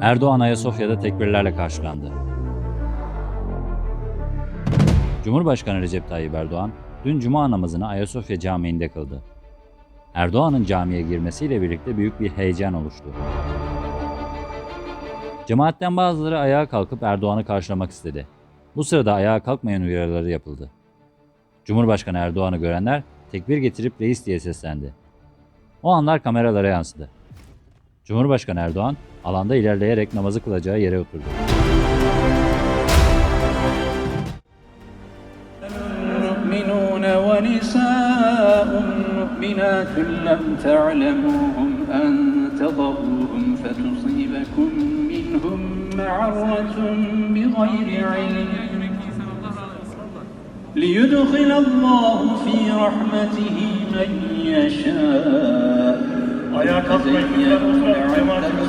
Erdoğan Ayasofya'da tekbirlerle karşılandı. Cumhurbaşkanı Recep Tayyip Erdoğan dün cuma namazını Ayasofya Camii'nde kıldı. Erdoğan'ın camiye girmesiyle birlikte büyük bir heyecan oluştu. Cemaatten bazıları ayağa kalkıp Erdoğan'ı karşılamak istedi. Bu sırada ayağa kalkmayan uyarıları yapıldı. Cumhurbaşkanı Erdoğan'ı görenler tekbir getirip reis diye seslendi. O anlar kameralara yansıdı. Cumhurbaşkanı Erdoğan alanda ilerleyerek namazı kılacağı yere oturdu. مؤمنون ونساء مؤمنات لم تعلموهم أن تضروهم فتصيبكم منهم معرة بغير علم ليدخل الله في رحمته من يشاء Ayağa kalkmayın. Lütfen oturalım. Cemaatimiz